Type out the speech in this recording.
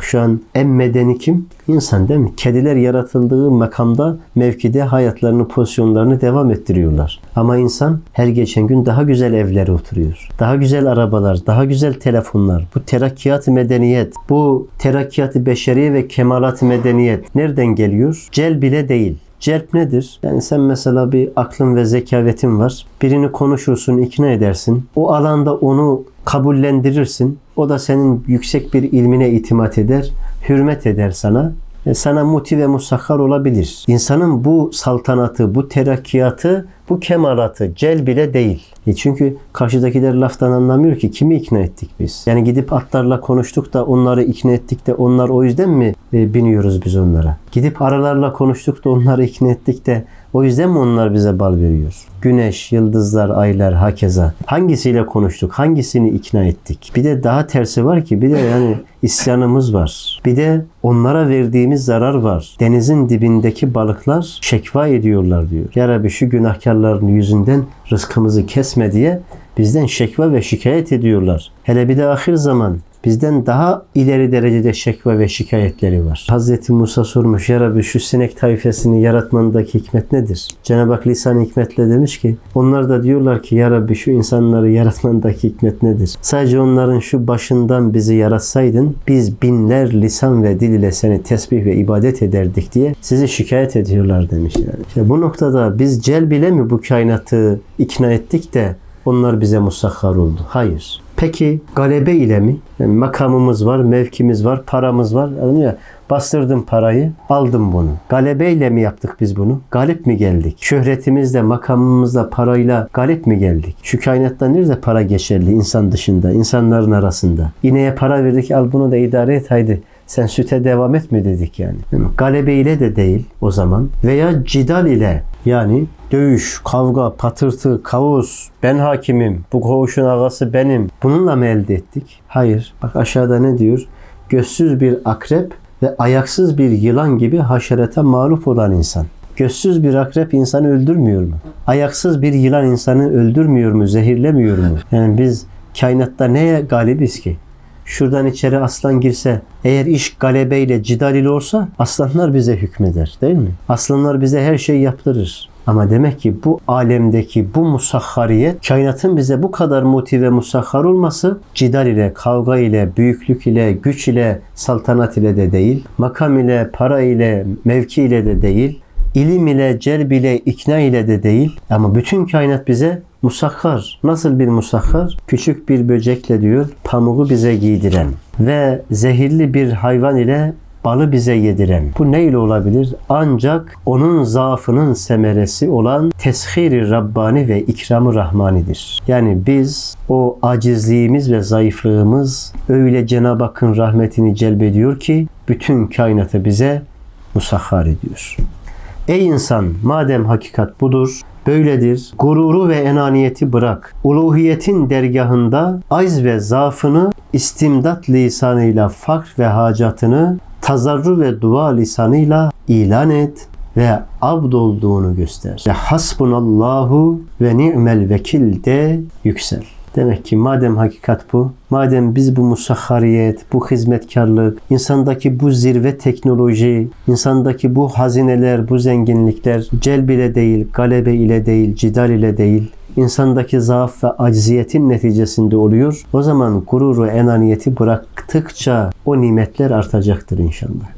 Bak şu an en medeni kim? İnsan değil mi? Kediler yaratıldığı makamda, mevkide hayatlarını, pozisyonlarını devam ettiriyorlar. Ama insan her geçen gün daha güzel evlere oturuyor. Daha güzel arabalar, daha güzel telefonlar. Bu terakkiyat medeniyet, bu terakkiyat beşeriye ve kemalat medeniyet nereden geliyor? Cel bile değil. Celp nedir? Yani sen mesela bir aklın ve zekavetin var. Birini konuşursun, ikna edersin. O alanda onu kabullendirirsin. O da senin yüksek bir ilmine itimat eder, hürmet eder sana. Sana muti ve musakhar olabilir. İnsanın bu saltanatı, bu terakkiyatı, bu kemalatı cel bile değil. E çünkü karşıdakiler laftan anlamıyor ki kimi ikna ettik biz? Yani gidip atlarla konuştuk da onları ikna ettik de onlar o yüzden mi e, biniyoruz biz onlara? Gidip arılarla konuştuk da onları ikna ettik de o yüzden mi onlar bize bal veriyor? Güneş, yıldızlar, aylar, hakeza. Hangisiyle konuştuk? Hangisini ikna ettik? Bir de daha tersi var ki bir de yani isyanımız var. Bir de onlara verdiğimiz zarar var. Denizin dibindeki balıklar şekva ediyorlar diyor. Ya Rabbi şu günahkarların yüzünden rızkımızı kesme diye bizden şekva ve şikayet ediyorlar. Hele bir de ahir zaman bizden daha ileri derecede şekva ve şikayetleri var. Hazreti Musa sormuş ya Rabbi şu sinek tayfesini yaratmandaki hikmet nedir? Cenab-ı Hak lisan hikmetle demiş ki onlar da diyorlar ki ya Rabbi şu insanları yaratmandaki hikmet nedir? Sadece onların şu başından bizi yaratsaydın biz binler lisan ve dil ile seni tesbih ve ibadet ederdik diye sizi şikayet ediyorlar demiş yani. İşte bu noktada biz cel bile mi bu kainatı ikna ettik de onlar bize musakhar oldu? Hayır. Peki galebe ile mi? Yani makamımız var, mevkimiz var, paramız var. Yani ya, bastırdım parayı, aldım bunu. Galebeyle mi yaptık biz bunu? Galip mi geldik? Şöhretimizle, makamımızla, parayla galip mi geldik? Şu kainatta nerede para geçerli insan dışında, insanların arasında? İneğe para verdik, al bunu da idare et haydi. Sen süte devam et mi dedik yani. Galebe ile de değil o zaman. Veya cidal ile yani dövüş, kavga, patırtı, kavus, ben hakimim, bu koğuşun ağası benim. Bununla mı elde ettik? Hayır. Bak aşağıda ne diyor? Gözsüz bir akrep ve ayaksız bir yılan gibi haşerete mağlup olan insan. Gözsüz bir akrep insanı öldürmüyor mu? Ayaksız bir yılan insanı öldürmüyor mu? Zehirlemiyor mu? Yani biz kainatta neye galibiz ki? Şuradan içeri aslan girse, eğer iş galebeyle, cidal ile olsa aslanlar bize hükmeder değil mi? Aslanlar bize her şeyi yaptırır. Ama demek ki bu alemdeki bu musahhariyet, kainatın bize bu kadar motive musahhar olması cidal ile, kavga ile, büyüklük ile, güç ile, saltanat ile de değil, makam ile, para ile, mevki ile de değil, ilim ile, celb ile, ikna ile de değil. Ama bütün kainat bize musakhar. Nasıl bir musakhar? Küçük bir böcekle diyor pamuğu bize giydiren ve zehirli bir hayvan ile balı bize yediren. Bu ne ile olabilir? Ancak onun zaafının semeresi olan teshiri Rabbani ve ikramı Rahmanidir. Yani biz o acizliğimiz ve zayıflığımız öyle Cenab-ı Hakk'ın rahmetini celbediyor ki bütün kainatı bize musahhar ediyor. Ey insan madem hakikat budur, böyledir. Gururu ve enaniyeti bırak. Uluhiyetin dergahında ayz ve zaafını istimdat lisanıyla fakr ve hacatını tazarru ve dua lisanıyla ilan et ve abd olduğunu göster. Ve hasbunallahu ve ni'mel vekil de yüksel. Demek ki madem hakikat bu, madem biz bu musahhariyet, bu hizmetkarlık, insandaki bu zirve teknoloji, insandaki bu hazineler, bu zenginlikler celb ile değil, galebe ile değil, cidal ile değil, insandaki zaaf ve acziyetin neticesinde oluyor. O zaman gururu, enaniyeti bıraktıkça o nimetler artacaktır inşallah.